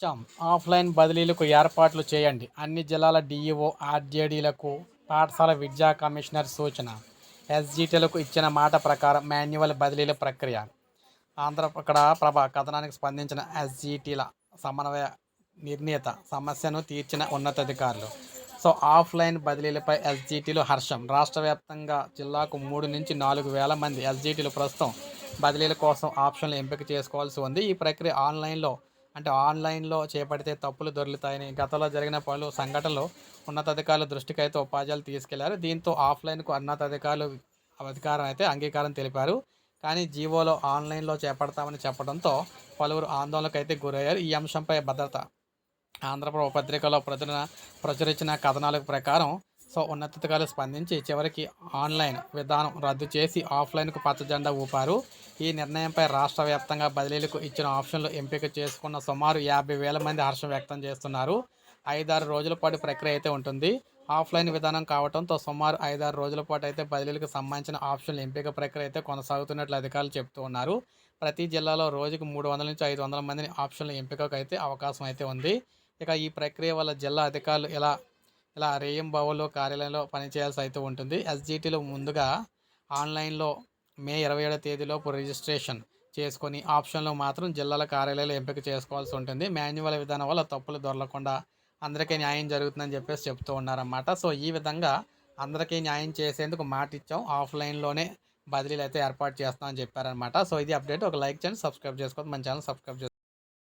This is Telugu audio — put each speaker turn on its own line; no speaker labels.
ఇచ్చాం ఆఫ్లైన్ బదిలీలకు ఏర్పాట్లు చేయండి. అన్ని జిల్లాల డిఈఓ ఆర్జేడీలకు పాఠశాల విద్యా కమిషనర్ సూచన. ఎస్జీటీలకు ఇచ్చిన మాట ప్రకారం మాన్యువల్ బదిలీల ప్రక్రియ. ఆంధ్ర అక్కడ ప్రభ కథనానికి స్పందించిన ఎస్జీటీల సమన్వయ నిర్ణీత సమస్యను తీర్చిన ఉన్నతాధికారులు. సో ఆఫ్లైన్ బదిలీలపై ఎస్జీటీలు హర్షం. రాష్ట్ర వ్యాప్తంగా జిల్లాకు మూడు నుంచి నాలుగు వేల మంది ఎస్జీటీలు ప్రస్తుతం బదిలీల కోసం ఆప్షన్లు ఎంపిక చేసుకోవాల్సి ఉంది. ఈ ప్రక్రియ ఆన్లైన్లో అంటే ఆన్లైన్లో చేపడితే తప్పులు దొరుకుతాయని గతంలో జరిగిన పలు సంఘటనలు ఉన్నతాధికారుల దృష్టికి అయితే ఉపాధ్యాయులు తీసుకెళ్ళారు. దీంతో ఆఫ్లైన్కు ఉన్నతాధికారులు అధికారం అయితే అంగీకారం తెలిపారు. కానీ జీవోలో ఆన్లైన్లో చేపడతామని చెప్పడంతో పలువురు ఆందోళనకు అయితే గురయ్యారు. ఈ అంశంపై భద్రత ఆంధ్రప్రభ పత్రికలో ప్రచురణ ప్రచురించిన కథనాల ప్రకారం సో ఉన్నతాధికారులు స్పందించి చివరికి ఆన్లైన్ విధానం రద్దు చేసి ఆఫ్లైన్కు పచ్చజెండా ఊపారు. ఈ నిర్ణయంపై రాష్ట్ర వ్యాప్తంగా బదిలీలకు ఇచ్చిన ఆప్షన్లు ఎంపిక చేసుకున్న సుమారు యాభై వేల మంది హర్షం వ్యక్తం చేస్తున్నారు. ఐదారు రోజుల పాటు ప్రక్రియ అయితే ఉంటుంది. ఆఫ్లైన్ విధానం కావడంతో సుమారు ఐదారు రోజుల పాటు అయితే బదిలీలకు సంబంధించిన ఆప్షన్ల ఎంపిక ప్రక్రియ అయితే కొనసాగుతున్నట్లు అధికారులు చెబుతూ ఉన్నారు. ప్రతి జిల్లాలో రోజుకు మూడు వందల నుంచి ఐదు వందల మందిని ఆప్షన్ల ఎంపికకు అయితే అవకాశం అయితే ఉంది. ఇక ఈ ప్రక్రియ వల్ల జిల్లా అధికారులు ఇలా ఇలా రేయింబావులో కార్యాలయంలో పనిచేయాల్సి అయితే ఉంటుంది. ఎస్జిటిలో ముందుగా ఆన్లైన్లో మే ఇరవై ఏడో తేదీలోపు రిజిస్ట్రేషన్ చేసుకొని ఆప్షన్లో మాత్రం జిల్లాల కార్యాలయాలు ఎంపిక చేసుకోవాల్సి ఉంటుంది. మాన్యువల్ విధానం వల్ల తప్పులు దొరలకుండా అందరికీ న్యాయం జరుగుతుందని చెప్పేసి చెప్తూ ఉన్నారన్నమాట. సో ఈ విధంగా అందరికీ న్యాయం చేసేందుకు మాట ఇచ్చాం. ఆఫ్లైన్లోనే బదిలీలు అయితే ఏర్పాటు చేస్తామని చెప్పారనమాట సో ఇది అప్డేట్. ఒక లైక్ చేయండి సబ్స్క్రైబ్ చేసుకోవద్దు. మన ఛానల్ సబ్స్క్రైబ్ చేసుకోండి